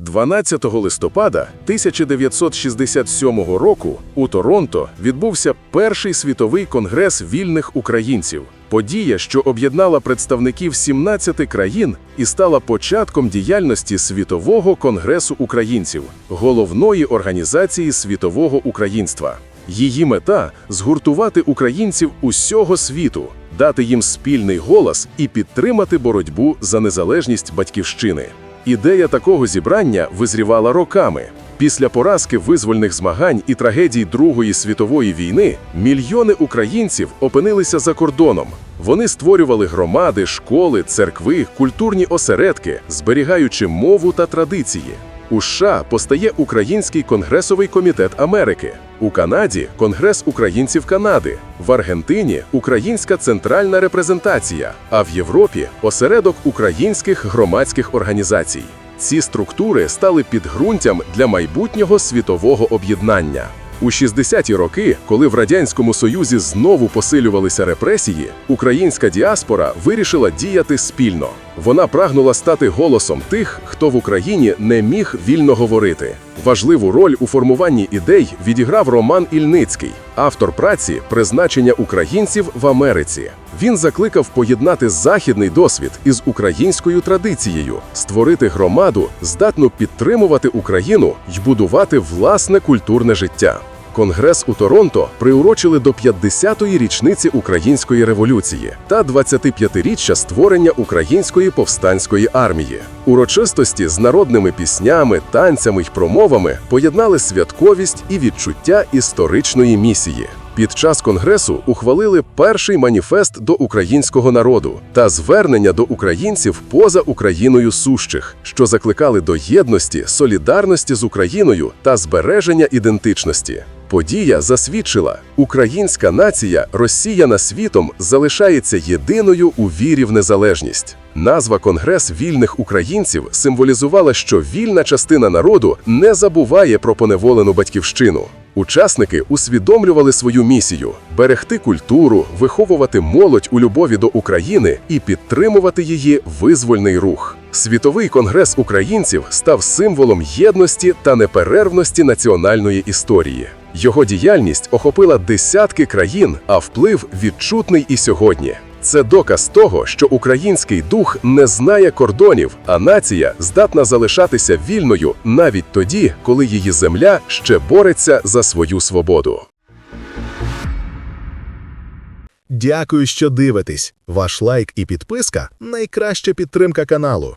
12 листопада 1967 року у Торонто відбувся перший світовий конгрес вільних українців. Подія, що об'єднала представників 17 країн і стала початком діяльності Світового конгресу українців, головної організації світового українства. Її мета згуртувати українців усього світу, дати їм спільний голос і підтримати боротьбу за незалежність батьківщини. Ідея такого зібрання визрівала роками. Після поразки визвольних змагань і трагедій Другої світової війни мільйони українців опинилися за кордоном. Вони створювали громади, школи, церкви, культурні осередки, зберігаючи мову та традиції. У США постає Український конгресовий комітет Америки, у Канаді Конгрес українців Канади, в Аргентині Українська центральна репрезентація, а в Європі осередок українських громадських організацій. Ці структури стали підґрунтям для майбутнього світового об'єднання. У 60-ті роки, коли в радянському союзі знову посилювалися репресії, українська діаспора вирішила діяти спільно. Вона прагнула стати голосом тих, хто в Україні не міг вільно говорити. Важливу роль у формуванні ідей відіграв Роман Ільницький, автор праці Призначення українців в Америці. Він закликав поєднати західний досвід із українською традицією, створити громаду, здатну підтримувати Україну й будувати власне культурне життя. Конгрес у Торонто приурочили до 50-ї річниці Української революції та 25-річчя створення Української повстанської армії. Урочистості з народними піснями, танцями й промовами поєднали святковість і відчуття історичної місії. Під час конгресу ухвалили перший маніфест до українського народу та звернення до українців поза Україною сущих, що закликали до єдності, солідарності з Україною та збереження ідентичності. Подія засвідчила, українська нація, розсіяна світом, залишається єдиною у вірі в незалежність. Назва Конгрес вільних українців символізувала, що вільна частина народу не забуває про поневолену батьківщину. Учасники усвідомлювали свою місію берегти культуру, виховувати молодь у любові до України і підтримувати її визвольний рух. Світовий конгрес українців став символом єдності та неперервності національної історії. Його діяльність охопила десятки країн, а вплив відчутний і сьогодні. Це доказ того, що український дух не знає кордонів, а нація здатна залишатися вільною навіть тоді, коли її земля ще бореться за свою свободу. Дякую, що дивитесь. Ваш лайк і підписка найкраща підтримка каналу.